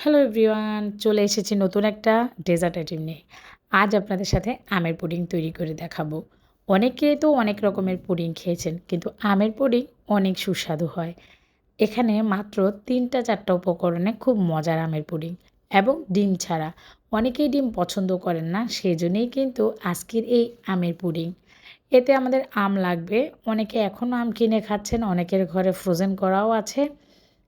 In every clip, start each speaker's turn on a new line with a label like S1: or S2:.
S1: Hello everyone, চলে এসেছি নতুন একটা ডেজার্ট আইটেম নিয়ে। আজ আপনাদের সাথে আমের পুডিং তৈরি করে দেখাবো। অনেকে তো অনেক রকমের পুডিং খেয়েছেন, কিন্তু আমের পুডিং অনেক সুস্বাদু হয়। এখানে মাত্র তিনটা চারটা উপকরণে খুব মজার আমের পুডিং এবং ডিম ছাড়া। অনেকেই ডিম পছন্দ করেন না সেই জন্যেই কিন্তু আজকের এই আমের পুডিং। এতে আমাদের আম লাগবে। অনেকে এখনও আম কিনে খাচ্ছেন, অনেকের ঘরে ফ্রোজেন করাও আছে।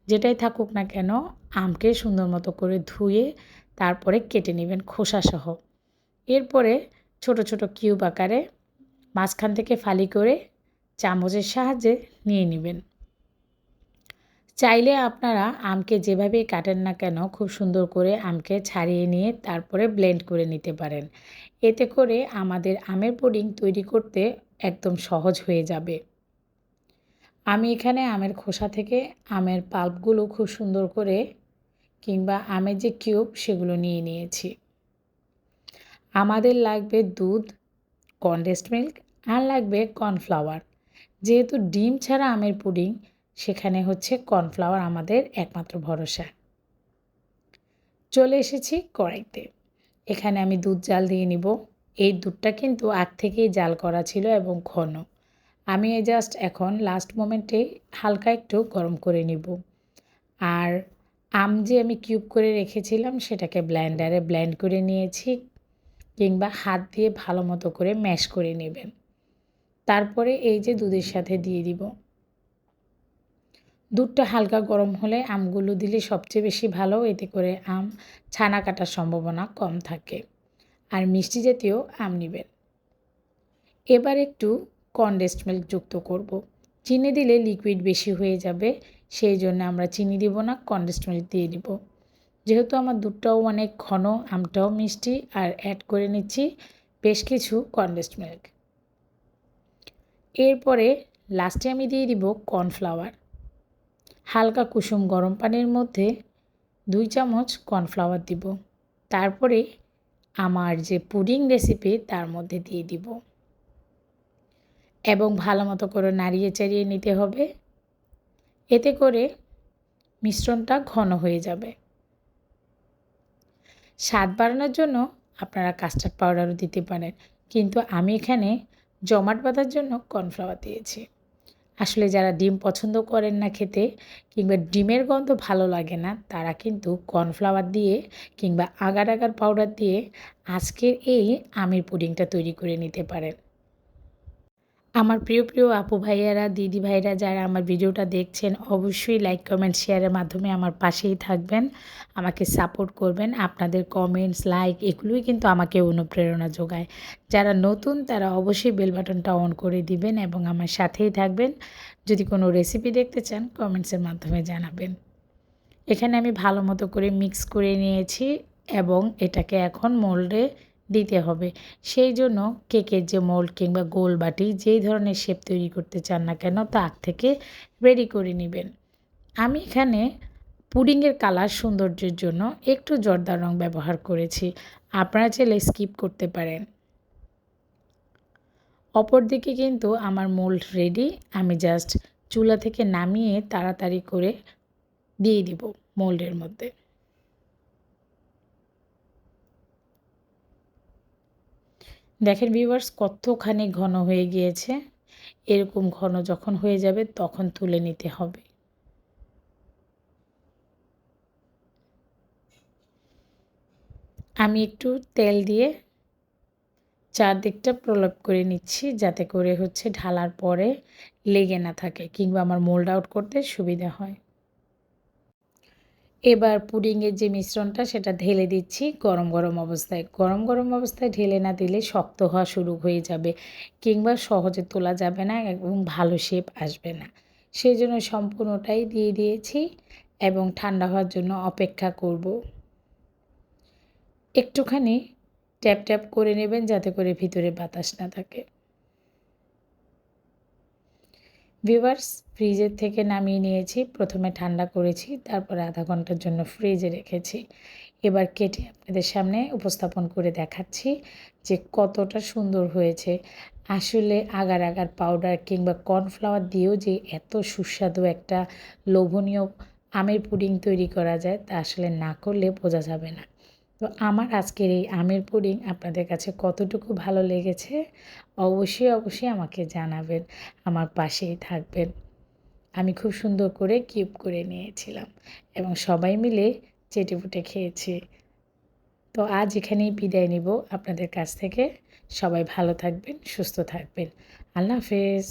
S1: যেটাই থাকুক না কেন আমকে সুন্দর মতো করে ধুয়ে তারপরে কেটে নেবেন খোসাসহ। এরপরে ছোট ছোট কিউব আকারে মাঝখান থেকে ফালি করে চামচের সাহায্যে নিয়ে নেবেন। চাইলে আপনারা আমকে যেভাবে কাটেন না কেন খুব সুন্দর করে আমকে ছাড়িয়ে নিয়ে তারপরে ব্লেন্ড করে নিতে পারেন। এতে করে আমাদের আমের পুডিং তৈরি করতে একদম সহজ হয়ে যাবে। আমি এখানে আমের খোসা থেকে আমের পাল্পগুলো খুব সুন্দর করে কিংবা আমের যে কিউব, সেগুলো নিয়ে নিয়েছি। আমাদের লাগবে দুধ কনডেন্সড মিল্ক আর লাগবে কর্নফ্লাওয়ার যেহেতু ডিম ছাড়া আমের পুডিং, সেখানে হচ্ছে কর্নফ্লাওয়ার আমাদের একমাত্র ভরসা। চলে এসেছি কড়াইতে। এখানে আমি দুধ জাল দিয়ে নিব। এই দুধটা কিন্তু আগ থেকেই জাল করা ছিল এবং ঘন। আমি জাস্ট এখন লাস্ট মোমেন্টে হালকা একটু গরম করে নিব। আর আম যে আমি কিউব করে রেখেছিলাম, সেটাকে ব্ল্যান্ডারে ব্ল্যান্ড করে নিয়েছি কিংবা হাত দিয়ে ভালো মতো করে ম্যাশ করে নেবেন। তারপরে এই যে দুধের সাথে দিয়ে দিব। দুধটা হালকা গরম হলে আমগুলো দিলে সবচেয়ে বেশি ভালো, এতে করে আম ছানা কাটার সম্ভাবনা কম থাকে। আর মিষ্টি জাতীয় আম নেবেন। এবার একটু কনডেন্সড মিল্ক যুক্ত করব। চিনি দিলে লিকুইড বেশি হয়ে যাবে, সেই জন্য আমরা চিনি দিব না কনডেন্সড মিল্ক দিয়ে দিব। যেহেতু আমার দুধটাও অনেক ঘন, আমটাও মিষ্টি, আর অ্যাড করে নিচ্ছি বেশ কিছু কনডেন্সড মিল্ক এরপরে লাস্টে আমি দিয়ে দিব কর্নফ্লাওয়ার হালকা কুসুম গরম পানির মধ্যে দুই চামচ কর্নফ্লাওয়ার দিব। তারপরে আমার যে পুডিং রেসিপি তার মধ্যে দিয়ে দিব। এবং ভালো মতো করে নাড়িয়ে চাড়িয়ে নিতে হবে। এতে করে মিশ্রণটা ঘন হয়ে যাবে। স্বাদ বাড়ানোর জন্য আপনারা কাস্টার্ড পাউডারও দিতে পারেন। কিন্তু আমি এখানে জমাট বাঁধার জন্য কর্নফ্লাওয়ার দিয়েছি। আসলে যারা ডিম পছন্দ করেন না খেতে কিংবা ডিমের গন্ধ ভালো লাগে না, তারা কিন্তু কর্নফ্লাওয়ার দিয়ে কিংবা আগার আগার পাউডার দিয়ে আজকের এই আমের পুডিংটা তৈরি করে নিতে পারেন। আমার প্রিয় প্রিয় আপু ভাইয়ারা, দিদি ভাইরা যারা আমার ভিডিওটা দেখছেন, অবশ্যই লাইক কমেন্ট শেয়ারের মাধ্যমে আমার পাশেই থাকবেন, আমাকে সাপোর্ট করবেন। আপনাদের কমেন্টস লাইক এগুলোই কিন্তু আমাকে অনুপ্রেরণা যোগায়। যারা নতুন, তারা অবশ্যই বেল বাটনটা অন করে দিবেন এবং আমার সাথেই থাকবেন। যদি কোনো রেসিপি দেখতে চান কমেন্টসের মাধ্যমে জানাবেন। এখানে আমি ভালো মতো করে মিক্স করে নিয়েছি এবং এটাকে এখন মোল্ডে দিতে হবে। সেই জন্য কেকের যে মোল্ড কিংবা গোল বাটি, যেই ধরনের শেপ তৈরি করতে চান না কেন তা তার থেকে রেডি করে নেবেন। আমি এখানে পুডিংয়ের কালার সৌন্দর্যের জন্য একটু জর্দার রং ব্যবহার করেছি। আপনারা চাইলে স্কিপ করতে পারেন। অপরদিকে কিন্তু আমার মোল্ড রেডি আমি জাস্ট চুলা থেকে নামিয়ে তাড়াতাড়ি করে দিয়ে দিব মোল্ডের মধ্যে। দেখেন ভিউয়ার্স কতখানি ঘন হয়ে গিয়েছে। এরকম ঘন যখন হয়ে যাবে, তখন তুলে নিতে হবে। আমি একটু তেল দিয়ে চারদিকটা প্রলাপ করে নিচ্ছি, যাতে করে হচ্ছে ঢালার পরে লেগে না থাকে, কিংবা আমার মোল্ড আউট করতে সুবিধা হয়। এবার পুডিংয়ের যে মিশ্রণটা, সেটা ঢেলে দিচ্ছি গরম গরম অবস্থায়। গরম গরম অবস্থায় ঢেলে না দিলে শক্ত হওয়া শুরু হয়ে যাবে কিংবা সহজে তোলা যাবে না এবং ভালো শেপ আসবে না। সেই জন্য সম্পূর্ণটাই দিয়ে দিয়েছি এবং ঠান্ডা হওয়ার জন্য অপেক্ষা করব। একটুখানি ট্যাপ ট্যাপ করে নেবেন যাতে করে ভিতরে বাতাস না থাকে। ভিভার্স ফ্রিজের থেকে নামিয়ে নিয়েছি। প্রথমে ঠান্ডা করেছি, তারপরে আধা ঘণ্টার জন্য ফ্রিজে রেখেছি। এবার কেটে আপনাদের সামনে উপস্থাপন করে দেখাচ্ছি যে কতটা সুন্দর হয়েছে। আসলে আগার আগার পাউডার কিংবা কর্নফ্লাওয়ার দিয়েও যে এত সুস্বাদু একটা লোভনীয় আমের পুডিং তৈরি করা যায়, তা আসলে না করলে বোঝা যাবে না। তো আমার আজকের এই আমের পুডিং আপনাদের কাছে কতটুকু ভালো লেগেছে অবশ্যই অবশ্যই আমাকে জানাবেন, আমার পাশেই থাকবেন। আমি খুব সুন্দর করে কিউব করে নিয়েছিলাম এবং সবাই মিলে চেটেপুটে খেয়েছি। তো আজ এখানেই বিদায় নিব। আপনাদের কাছ থেকে সবাই ভালো থাকবেন, সুস্থ থাকবেন। আল্লাহ হাফেজ।